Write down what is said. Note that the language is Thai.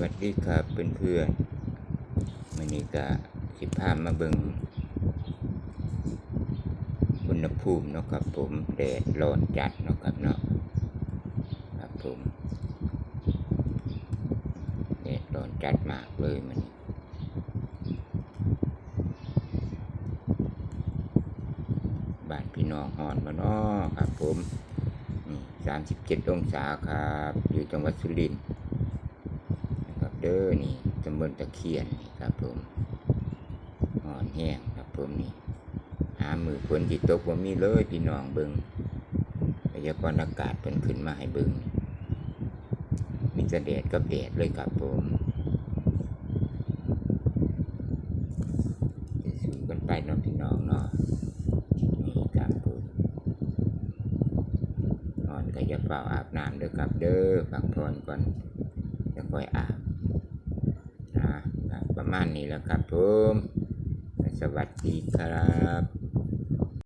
วัสดีครับเพื่อนๆวันนี้ก็สิพามาเบิ่งอุณหภูมิเนาะครับผมแดดร้อนจัดเนาะครับเนาะครับผมแดดร้อนจัดมากเลยมันบ้านพี่น้องหอนมาเนาะครับผมสามสิบเจ็ดองศาครับ อยู่จังหวัดสุรินทร์ เด้อนี่ตำบลตะเคียนนี่ครับผมอ่อนแห้งครับผมนี่ หามือฝนที่ตกว่ามีเลยพี่น้องเบิงพยากรณ์อากาศเป็นขึ้นมาให้เบิงมีแต่แดดกับแดดเลยครับผมสูงกันไปเนาะพี่น้องเนาะนี่ครับผมนอนก็จะเฝ้าอาบน้ำเด้อครับเด้อพักผ่อนก่อนจะค่อยอาบ มาณนี้แหล้วครับผม สวัสดีครับ